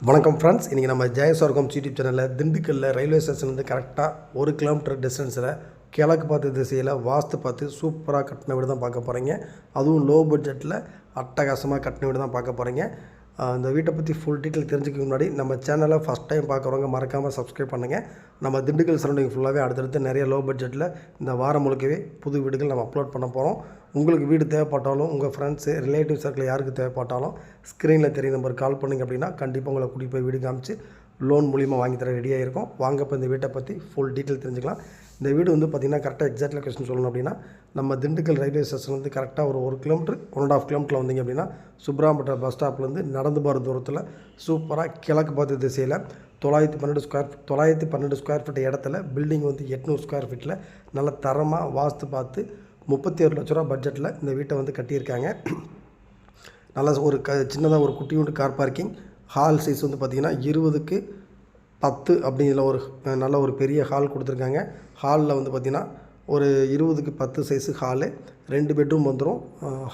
வணக்கம் ஃப்ரெண்ட்ஸ் இன்றைக்கி நம்ம ஜெயஸ்வர்கம் யூடியூப் சேனலில் திண்டுக்கல்லில் ரயில்வே ஸ்டேஷன்லேருந்து கரெக்டாக ஒரு கிலோமீட்டர் டிஸ்டன்ஸில் கிழக்கு பார்த்த திசையில் வாஸ்து பார்த்து சூப்பராக கட்டின வீடு தான் பார்க்க போகிறீங்க அதுவும் லோ பட்ஜெட்டில் அட்டகாசமாக கட்டின வீடு தான் பார்க்க போகிறீங்க இந்த வீட்டை பற்றி ஃபுல் டீட்டெயில் தெரிஞ்சுக்க முன்னாடி நம்ம சேனலை ஃபஸ்ட் டைம் பார்க்குறவங்க மறக்காமல் சப்ஸ்கிரைப் பண்ணுங்கள் நம்ம திண்டுக்கல் சரௌண்டிங் ஃபுல்லாகவே அடுத்தடுத்து நிறைய லோ பட்ஜெட்டில் இந்த வாரம் முழுக்கவே புது வீடுகள் நம்ம அப்லோட் பண்ண போகிறோம் உங்களுக்கு வீடு தேவைப்பட்டாலும் உங்கள் ஃப்ரெண்ட்ஸு ரிலேட்டிவ் சர்க்கிள் யாருக்கு தேவைப்பட்டாலும் ஸ்க்ரீனில் தெரிய நம்பர் கால் பண்ணிங்க அப்படின்னா கண்டிப்பாக உங்களை கூட்டிகிட்டு போய் வீடு காமிச்சு லோன் மூலிமா வாங்கி தர ரெடியாக இருக்கும். வாங்க இப்போ இந்த வீட்டை பற்றி ஃபுல் டீட்டெயில் தெரிஞ்சுக்கலாம். இந்த வீடு வந்து பார்த்திங்கன்னா கரெக்டாக எக்ஸாக்ட் லொக்கேஷன் சொல்லணும் அப்படின்னா நம்ம திண்டுக்கல் ரயில்வே ஸ்டேஷன் வந்து கரெக்டாக ஒரு ஒரு kilometre one and half kilometre வந்தீங்க அப்படின்னா சுப்ராம்பட்டர் பஸ் ஸ்டாப்லேருந்து நடந்து போகிற தூரத்தில் சூப்பராக கிழக்கு பார்த்த திசையில் தொள்ளாயிரத்தி பன்னெண்டு ஸ்கொயர் தொள்ளாயிரத்தி பன்னெண்டு ஸ்கொயர் ஃபீட் இடத்துல பில்டிங் வந்து எட்நூறு ஸ்கொயர் ஃபீட்டில் நல்ல தரமாக வாஸ்து பார்த்து முப்பத்தி ஒரு லட்ச ரூபா பட்ஜெட்டில் இந்த வீட்டை வந்து கட்டியிருக்காங்க. நல்ல ஒரு க சின்னதாக ஒரு குட்டியூண்டு கார் பார்க்கிங் ஹால் சைஸ் வந்து பார்த்திங்கன்னா இருபதுக்கு பத்து அப்படிங்கிற ஒரு நல்ல ஒரு பெரிய ஹால் கொடுத்துருக்காங்க. ஹாலில் வந்து பார்த்திங்கன்னா ஒரு இருபதுக்கு பத்து சைஸு ஹாலு ரெண்டு பெட்ரூம் வந்துடும்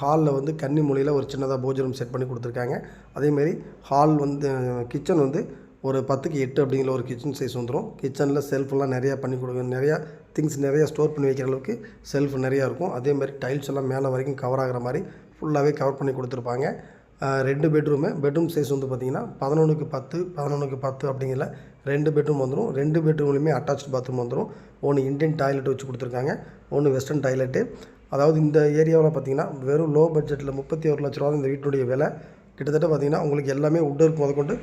ஹாலில் வந்து கன்னி மூலையில் ஒரு சின்னதாக போஜனம் செட் பண்ணி கொடுத்துருக்காங்க. அதேமாரி ஹால் வந்து கிச்சன் வந்து ஒரு பத்துக்கு எட்டு அப்படிங்கிற ஒரு கிச்சன் சைஸ் வந்துடும் கிச்சனில் செல்ஃபெல்லாம் நிறையா பண்ணி கொடுங்க. நிறையா திங்ஸ் நிறையா ஸ்டோர் பண்ணி வைக்கிற அளவுக்கு செல்ஃப் நிறையா இருக்கும். அதே மாதிரி டைல்ஸ் எல்லாம் மேலே வரைக்கும் கவர் ஆகிற மாதிரி ஃபுல்லாகவே கவர் பண்ணி கொடுத்துருப்பாங்க. ரெண்டு பெட்ரூமு பெட்ரூம் சைஸ் வந்து பார்த்திங்கன்னா பதினொன்றுக்கு பத்து பதினொன்றுக்கு பத்து அப்படிங்கிற ரெண்டு பெட்ரூம் வந்துடும் ரெண்டு பெட்ரூம்லையுமே அட்டாச் பாத்ரூம் வந்துடும் ஒன்று இந்தியன் டாய்லெட் வச்சு கொடுத்துருக்காங்க. ஒன்று வெஸ்டர்ன் டாய்லெட்டு அதாவது இந்த ஏரியாவில் பார்த்திங்கன்னா வெறும் லோ பட்ஜெட்டில் முப்பத்தி ஒரு லட்ச ரூபா இந்த வீட்டுடைய விலை. கிட்டத்தட்ட பார்த்திங்கன்னா உங்களுக்கு எல்லாமே உட் ஒர்க் முதற்கொண்டு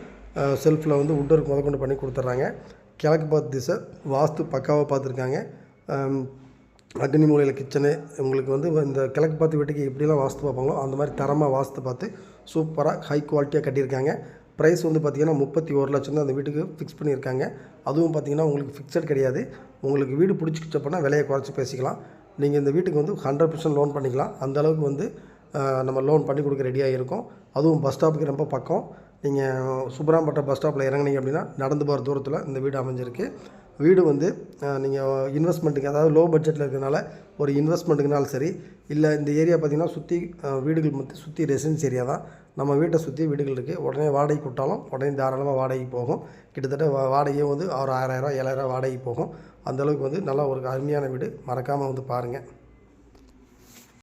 செல்ஃபில் வந்து உட் ஒர்க் முதற்கொண்டு பண்ணி கொடுத்துட்றாங்க. கிழக்கு பார்த்து திசை வாஸ்து பக்காவாக பார்த்துருக்காங்க அக்னி மூலையில் கிச்சனு உங்களுக்கு வந்து இந்த கிழக்கு பார்த்து வீட்டுக்கு எப்படிலாம் வாஸ்து பார்ப்பாங்களோ அந்த மாதிரி தரமாக வாஸ்து பார்த்து சூப்பராக ஹை குவாலிட்டியாக கட்டியிருக்காங்க. ப்ரைஸ் வந்து பார்த்திங்கன்னா முப்பத்தி ஒரு லட்சம் தான் அந்த வீட்டுக்கு ஃபிக்ஸ் பண்ணியிருக்காங்க. அதுவும் பார்த்திங்கன்னா உங்களுக்கு ஃபிக்ஸட் கிடையாது. உங்களுக்கு வீடு பிடிச்சிக்கிச்சப்போனா விலையை குறைச்சி பேசிக்கலாம். நீங்கள் இந்த வீட்டுக்கு வந்து ஹண்ட்ரட் பர்சன்ட் லோன் பண்ணிக்கலாம். அந்தளவுக்கு வந்து நம்ம லோன் பண்ணி கொடுக்க ரெடியாக இருக்கும் அதுவும் பஸ் ஸ்டாப்புக்கு ரொம்ப பக்கம். நீங்கள் சுப்ராம்பட்டை பஸ் ஸ்டாப்பில் இறங்குனீங்க அப்படின்னா நடந்து போகிற தூரத்தில் இந்த வீடு அமைஞ்சிருக்கு. வீடு வந்து நீங்கள் இன்வெஸ்ட்மெண்ட்டுக்கு அதாவது லோ பட்ஜெட்டில் இருக்கிறனால ஒரு இன்வெஸ்ட்மெண்ட்டுக்குனாலும் சரி இல்லை இந்த ஏரியா பார்த்திங்கன்னா சுற்றி வீடுகள் மொத்தம் சுற்றி ரெசிடென்ஸ் ஏரியா தான். நம்ம வீட்டை சுற்றி வீடுகள் இருக்குது உடனே வாடகைக்கு விட்டாலும் உடனே தாராளமாக வாடகைக்கு போகும். கிட்டத்தட்ட வாடகையே வந்து ஒரு ஆறாயிரம் ஏழாயிரம் வாடகைக்கு போகும். அந்தளவுக்கு வந்து நல்லா ஒரு அருமையான வீடு. மறக்காமல் வந்து பாருங்கள்